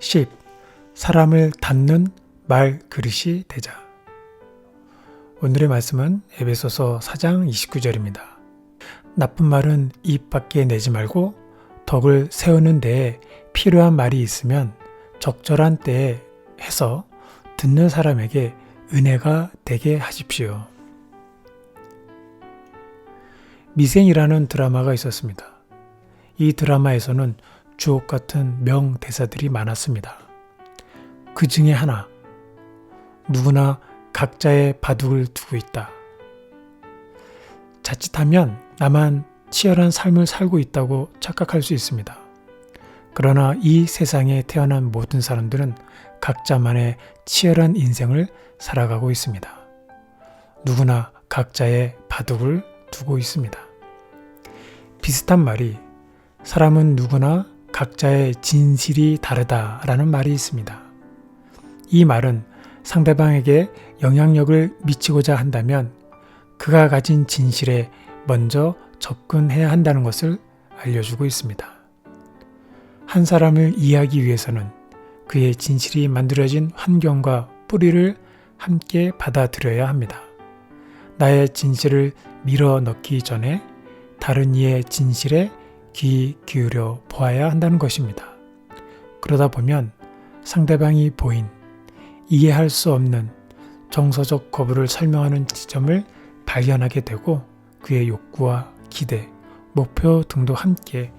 10. 사람을 닫는 말 그릇이 되자. 오늘의 말씀은 에베소서 4장 29절입니다. 나쁜 말은 입 밖에 내지 말고 덕을 세우는 데에 필요한 말이 있으면 적절한 때에 해서 듣는 사람에게 은혜가 되게 하십시오. 미생이라는 드라마가 있었습니다. 이 드라마에서는 주옥 같은 명대사들이 많았습니다. 그 중에 하나, 누구나 각자의 바둑을 두고 있다. 자칫하면 나만 치열한 삶을 살고 있다고 착각할 수 있습니다. 그러나 이 세상에 태어난 모든 사람들은 각자만의 치열한 인생을 살아가고 있습니다. 누구나 각자의 바둑을 두고 있습니다. 비슷한 말이 사람은 누구나 각자의 진실이 다르다라는 말이 있습니다. 이 말은 상대방에게 영향력을 미치고자 한다면 그가 가진 진실에 먼저 접근해야 한다는 것을 알려주고 있습니다. 한 사람을 이해하기 위해서는 그의 진실이 만들어진 환경과 뿌리를 함께 받아들여야 합니다. 나의 진실을 밀어 넣기 전에 다른 이의 진실에 귀 기울여 보아야 한다는 것입니다. 그러다 보면 상대방이 보인 이해할 수 없는 정서적 거부를 설명하는 지점을 발견하게 되고 그의 욕구와 기대, 목표 등도 함께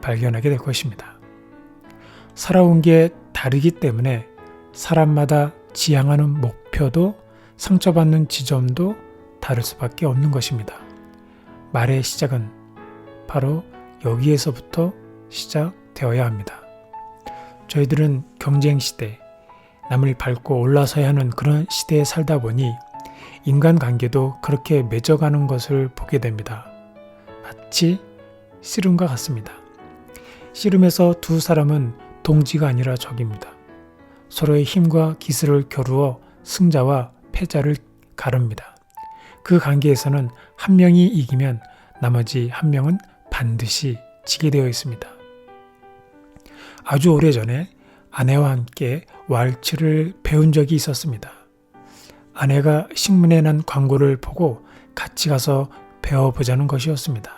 발견하게 될 것입니다. 살아온 게 다르기 때문에 사람마다 지향하는 목표도 상처받는 지점도 다를 수밖에 없는 것입니다. 말의 시작은 바로 여기에서부터 시작되어야 합니다. 저희들은 경쟁 시대, 남을 밟고 올라서야 하는 그런 시대에 살다 보니 인간관계도 그렇게 맺어가는 것을 보게 됩니다. 마치 씨름과 같습니다. 씨름에서 두 사람은 동지가 아니라 적입니다. 서로의 힘과 기술을 겨루어 승자와 패자를 가릅니다. 그 관계에서는 한 명이 이기면 나머지 한 명은 반드시 지게 되어 있습니다. 아주 오래전에 아내와 함께 왈츠를 배운 적이 있었습니다. 아내가 신문에 난 광고를 보고 같이 가서 배워보자는 것이었습니다.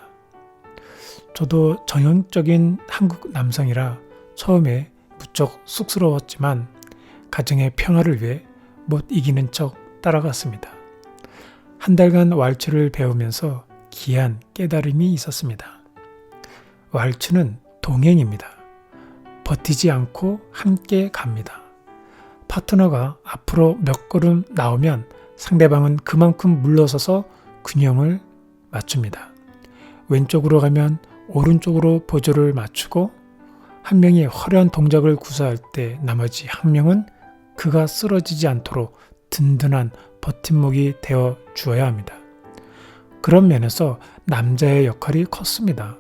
저도 전형적인 한국 남성이라 처음에 무척 쑥스러웠지만 가정의 평화를 위해 못 이기는 척 따라갔습니다. 한 달간 왈츠를 배우면서 귀한 깨달음이 있었습니다. 왈츠는 동행입니다. 버티지 않고 함께 갑니다. 파트너가 앞으로 몇 걸음 나오면 상대방은 그만큼 물러서서 균형을 맞춥니다. 왼쪽으로 가면 오른쪽으로 보조를 맞추고 한 명이 화려한 동작을 구사할 때 나머지 한 명은 그가 쓰러지지 않도록 든든한 버팀목이 되어 주어야 합니다. 그런 면에서 남자의 역할이 컸습니다.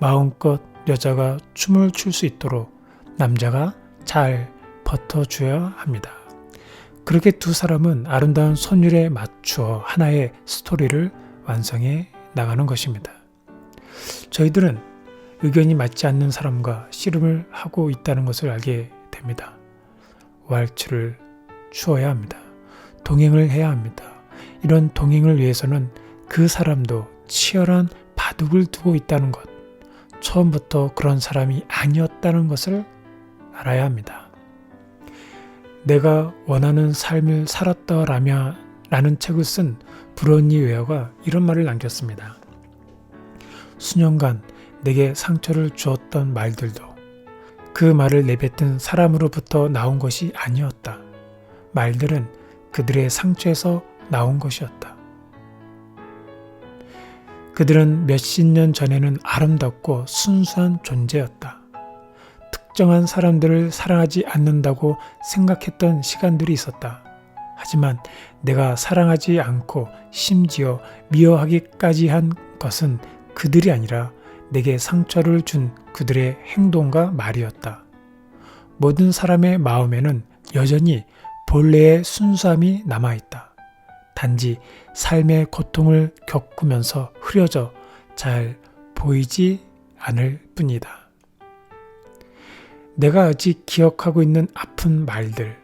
마음껏 여자가 춤을 출 수 있도록 남자가 잘 버텨줘야 합니다. 그렇게 두 사람은 아름다운 선율에 맞추어 하나의 스토리를 완성해 나가는 것입니다. 저희들은 의견이 맞지 않는 사람과 씨름을 하고 있다는 것을 알게 됩니다. 왈츠를 추어야 합니다. 동행을 해야 합니다. 이런 동행을 위해서는 그 사람도 치열한 바둑을 두고 있다는 것, 처음부터 그런 사람이 아니었다는 것을 알아야 합니다. 내가 원하는 삶을 살았더라면 라는 책을 쓴 브로니 웨어가 이런 말을 남겼습니다. 수년간 내게 상처를 주었던 말들도 그 말을 내뱉은 사람으로부터 나온 것이 아니었다. 말들은 그들의 상처에서 나온 것이었다. 그들은 몇십 년 전에는 아름답고 순수한 존재였다. 특정한 사람들을 사랑하지 않는다고 생각했던 시간들이 있었다. 하지만 내가 사랑하지 않고 심지어 미워하기까지 한 것은 그들이 아니라 내게 상처를 준 그들의 행동과 말이었다. 모든 사람의 마음에는 여전히 본래의 순수함이 남아있다. 단지 삶의 고통을 겪으면서 흐려져 잘 보이지 않을 뿐이다. 내가 아직 기억하고 있는 아픈 말들,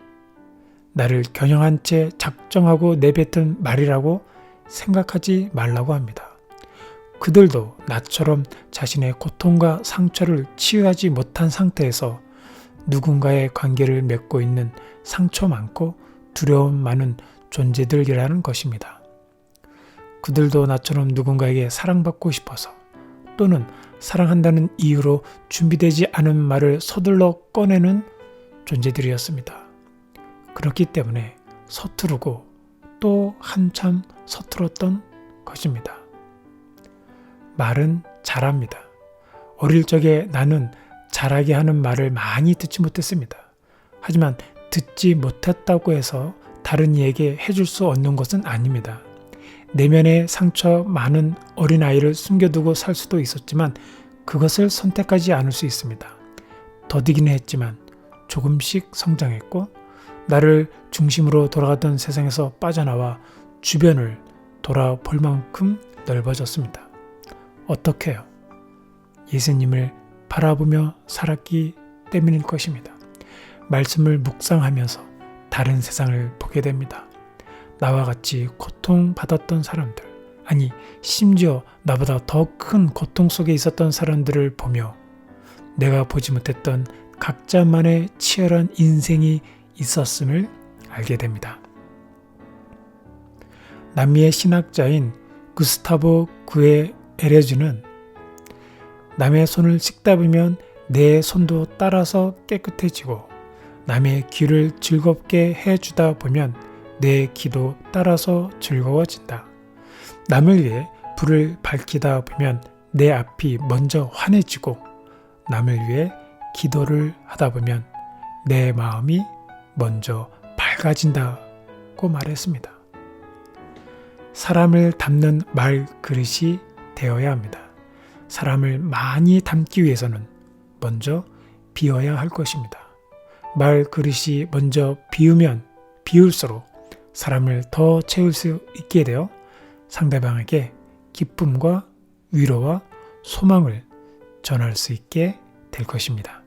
나를 겨냥한 채 작정하고 내뱉은 말이라고 생각하지 말라고 합니다. 그들도 나처럼 자신의 고통과 상처를 치유하지 못한 상태에서 누군가의 관계를 맺고 있는 상처 많고 두려움 많은 존재들이라는 것입니다. 그들도 나처럼 누군가에게 사랑받고 싶어서 또는 사랑한다는 이유로 준비되지 않은 말을 서둘러 꺼내는 존재들이었습니다. 그렇기 때문에 서투르고 또 한참 서툴었던 것입니다. 말은 잘합니다. 어릴 적에 나는 잘하게 하는 말을 많이 듣지 못했습니다. 하지만 듣지 못했다고 해서 다른 이에게 해줄 수 없는 것은 아닙니다. 내면에 상처 많은 어린아이를 숨겨두고 살 수도 있었지만 그것을 선택하지 않을 수 있습니다. 더디기는 했지만 조금씩 성장했고 나를 중심으로 돌아가던 세상에서 빠져나와 주변을 돌아볼 만큼 넓어졌습니다. 어떻게요? 예수님을 바라보며 살았기 때문일 것입니다. 말씀을 묵상하면서 다른 세상을 보게 됩니다. 나와 같이 고통받았던 사람들, 아니, 심지어 나보다 더 큰 고통 속에 있었던 사람들을 보며 내가 보지 못했던 각자만의 치열한 인생이 있었음을 알게 됩니다. 남미의 신학자인 구스타보 구에 에레즈는 남의 손을 씻다 보면 내 손도 따라서 깨끗해지고 남의 귀를 즐겁게 해주다 보면 내 귀도 따라서 즐거워진다. 남을 위해 불을 밝히다 보면 내 앞이 먼저 환해지고 남을 위해 기도를 하다 보면 내 마음이 먼저 밝아진다고 말했습니다. 사람을 담는 말 그릇이 되어야 합니다. 사람을 많이 담기 위해서는 먼저 비워야 할 것입니다. 말 그릇이 먼저 비우면 비울수록 사람을 더 채울 수 있게 되어 상대방에게 기쁨과 위로와 소망을 전할 수 있게 될 것입니다.